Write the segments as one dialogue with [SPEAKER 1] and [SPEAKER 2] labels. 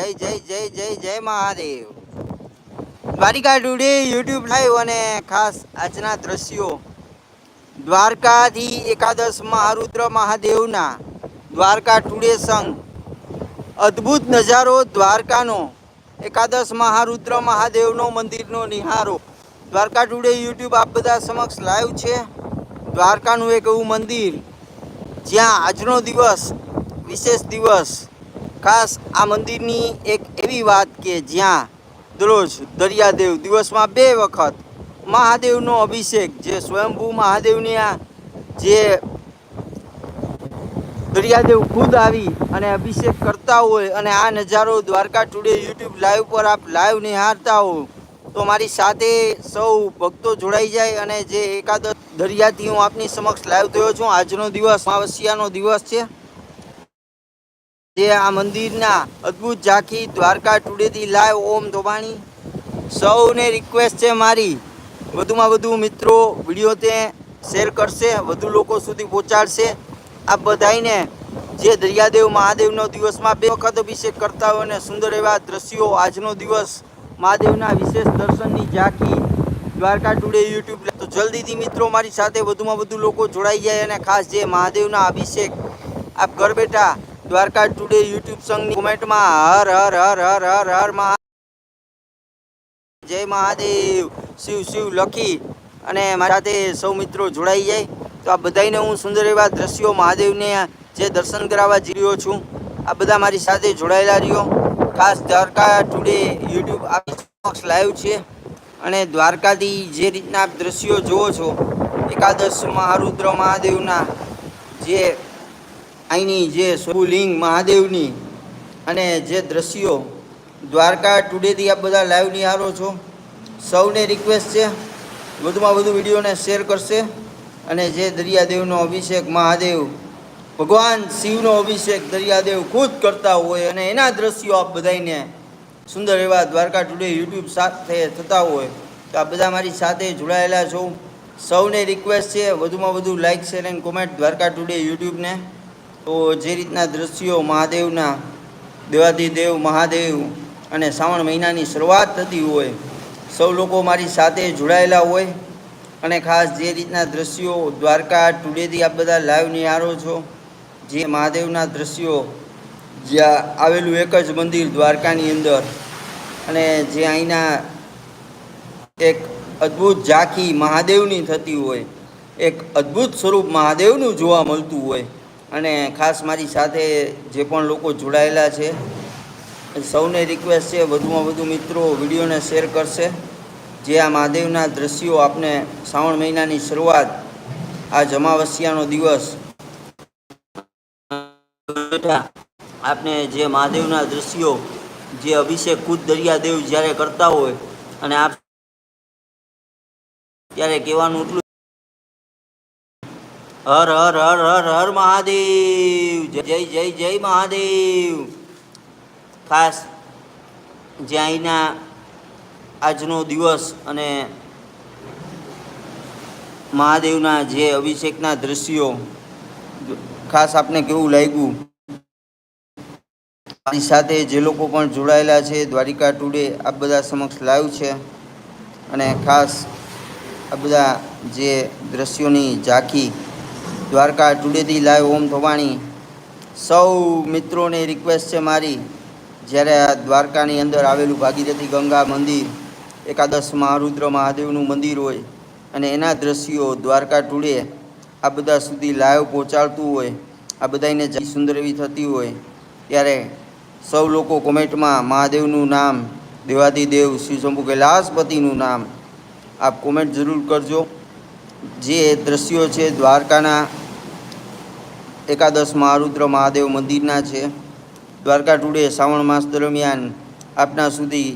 [SPEAKER 1] જય જય જય જય જય Mahadev. Dwarika today YouTube live અને ખાસ આજના દ્રશ્યો. દ્વારકાથી એકાદશ મહારુદ્ર મહાદેવના દ્વારકા ટુડે સંઘ. અદ્ભુત નજારો દ્વારકાનો. એકાદશ મહારુદ્ર મહાદેવનો મંદિરનો નિહારો. દ્વારકા ટુડે યુટ્યુબ આપ બધા સમક્ષ લાઈવ છે. દ્વારકાનું એક એવું મંદિર જ્યાં આજનો દિવસ વિશેષ દિવસ ખાસ આ મંદિરની એક એવી વાત કે જ્યાં દરરોજ દરિયાદેવ દિવસમાં બે વખત મહાદેવનો અભિષેક, જે સ્વયંભૂ મહાદેવની આ જે દરિયાદેવ ખુદ આવી અને અભિષેક કરતા હોય અને આ નજારો દ્વારકા ટુડે યુટ્યુબ લાઈવ પર આપ લાઈવ નિહાળતા હો, તો મારી સાથે સૌ ભક્તો જોડાઈ જાય અને જે એકાદશ દરિયાથી હું આપની સમક્ષ લાઈવ થયો છું. આજનો દિવસ અમાવસ્યાનો દિવસ છે. જે આ મંદિરના અદ્ભુત ઝાંખી દ્વારકા ટુડેથી લાઈવ ઓમ ધોબાણી. સૌને રિક્વેસ્ટ છે મારી. વધુમાં વધુ મિત્રો વીડિયો તે શેર કરશે, વધુ લોકો સુધી પહોંચાડશે. આ બધાઈને જે દરિયાદેવ મહાદેવનો દિવસમાં બે વખત અભિષેક કરતા હોય અને સુંદર એવા દ્રશ્યો આજનો દિવસ મહાદેવના વિશેષ દર્શનની ઝાંખી દ્વારકા ટુડે યુટ્યુબ તો જલ્દીથી મિત્રો મારી સાથે વધુમાં વધુ લોકો જોડાઈ જાય અને ખાસ જે મહાદેવના અભિષેક આપ ઘર બેઠા દ્વારકા ટુડે યુટ્યુબ સંઘની કોમેન્ટમાં હર હર હર હર હર હર જય મહાદેવ, શિવ શિવ લખી અને મારી સાથે સૌ મિત્રો જોડાઈ જાય. તો આ બધાને હું સુંદર એવા દ્રશ્યો મહાદેવને જે દર્શન કરાવવા જઈ રહ્યો છું, આ બધા મારી સાથે જોડાયેલા રહ્યો. ખાસ દ્વારકા ટુડે યુટ્યુબ સમક્ષ લાઈવ છે અને દ્વારકાથી જે રીતના દ્રશ્યો જુઓ છો, એકાદશ મહારુદ્ર મહાદેવના જે અહીંની જે સ્વલિંગ મહાદેવની અને જે દ્રશ્યો દ્વારકા ટુડેથી આપ બધા લાઈવ નિહાળો છો. સૌને રિક્વેસ્ટ છે, વધુમાં વધુ વિડીયોને શેર કરશે અને જે દરિયાદેવનો અભિષેક મહાદેવ, ભગવાન શિવનો અભિષેક દરિયાદેવ ખુદ કરતા હોય અને એના દ્રશ્યો આપ બધાને સુંદર એવા દ્વારકા ટુડે યુટ્યુબ સાથે થતા હોય, તો આ બધા મારી સાથે જોડાયેલા છો. સૌને રિક્વેસ્ટ છે, વધુમાં વધુ like share and comment Dwarka today યુટ્યુબને. તો જે રીતના દ્રશ્યો મહાદેવના દેવાધિદેવ મહાદેવ અને શ્રાવણ મહિનાની શરૂઆત થતી હોય, સૌ લોકો મારી સાથે જોડાયેલા હોય અને ખાસ જે રીતના દ્રશ્યો દ્વારકા, ટુડેથી આપ બધા લાઈવ નિહારો છો, જે મહાદેવના દ્રશ્યો જ્યાં આવેલું એક જ મંદિર દ્વારકાની અંદર અને જે અહીંના એક અદ્ભુત ઝાંખી મહાદેવની થતી હોય, એક અદ્ભુત સ્વરૂપ મહાદેવનું જોવા મળતું હોય અને ખાસ મારી સાથે જે પણ લોકો જોડાયેલા છે, સૌને રિક્વેસ્ટ છે વધુમાં વધુ મિત્રો વિડીયોને શેર કરશે. જે આ મહાદેવના દ્રશ્યો આપને શ્રાવણ મહિનાની શરૂઆત આ જમાવસ્યાનો દિવસ, આપને જે મહાદેવના દ્રશ્યો, જે અભિષેક ખુદ દરિયાદેવ જ્યારે કરતા હોય, અને આપ ત્યારે કહેવાનું એટલું હર હર હર હર હર મહાદેવ, જય જય જય મહાદેવ. ખાસ જે અહીંના આજનો દિવસ અને મહાદેવના જે અભિષેકના દ્રશ્યો, ખાસ આપને કેવું લાગ્યું? આની સાથે જે લોકો પણ જોડાયેલા છે, દ્વારિકા ટુડે આ બધા સમક્ષ લાઈવ છે અને ખાસ આ બધા જે દ્રશ્યોની ઝાંખી દ્વારકા ટુડેથી લાઈવ ઓમ થવાણી સૌ મિત્રોને રિક્વેસ્ટ છે મારી, જ્યારે આ દ્વારકાની અંદર આવેલું ભાગીરથી ગંગા મંદિર, એકાદશ મહારુદ્ર મહાદેવનું મંદિર હોય, અને એના દ્રશ્યો દ્વારકા ટુડે આ બધા સુધી લાઈવ પહોંચાડતું હોય, આ બધાને જે સુંદર એવી થતી હોય, ત્યારે સૌ લોકો કોમેન્ટમાં મહાદેવનું નામ દેવાધિદેવ શંભુ કૈલાસપતિનું નામ, આપ કોમેન્ટ જરૂર કરજો. જે દ્રશ્યો છે દ્વારકાના એકાદશ આરુદ્ર મહાદેવ મંદિરના છે. દ્વારકા ટુડે શ્રાવણ માસ દરમિયાન આપના સુધી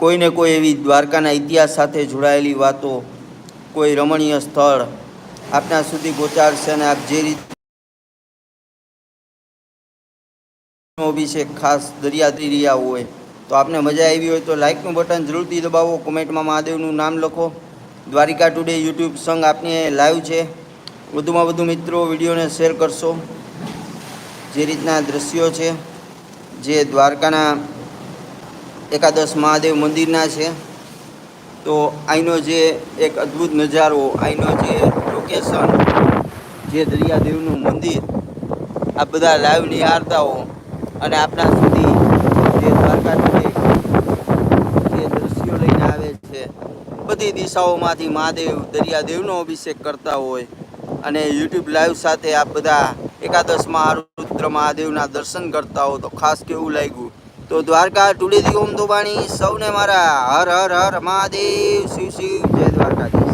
[SPEAKER 1] કોઈને કોઈ એવી દ્વારકાના ઇતિહાસ સાથે જોડાયેલી વાતો, કોઈ રમણીય સ્થળ આપના સુધી પહોંચાડશે અને આપ જે રીતે અભિષેક ખાસ દરિયાથી રહ્યા હોય તો આપને મજા આવી હોય તો લાઇકનું બટન જરૂરથી દબાવો, કોમેન્ટમાં મહાદેવનું નામ લખો. દ્વારિકા ટુડે યુટ્યુબ સંઘ આપને લાઈવ છે. વધુમાં વધુ મિત્રો, વિડીયોને શેર કરશો. જે રીતના દ્રશ્યો છે, જે દ્વારકાના એકાદશ મહાદેવ મંદિરના છે, તો અહીંનો જે એક અદ્ભુત નજારો અહીંનો જે લોકેશન જે દરિયાદેવનું મંદિર, આ બધા લાઈવ નિહાળતા અને આપણા સુધી જે દ્વારકાથી જે દ્રશ્યો લઈને આવે છે, બધી દિશાઓમાંથી મહાદેવ દરિયાદેવનો અભિષેક કરતા હોય. અને યુટ્યુબ લાઈવ સાથે આપ બધા એકાદશમાં આરુદ્ર મહાદેવના દર્શન કરતા હો તો ખાસ કેવું લાગ્યું? તો દ્વારકા ટુડેથી ઓમ તો સૌને મારા હર હર હર મહાદેવ, શિવ શિવ, જય દ્વારકાધીશ.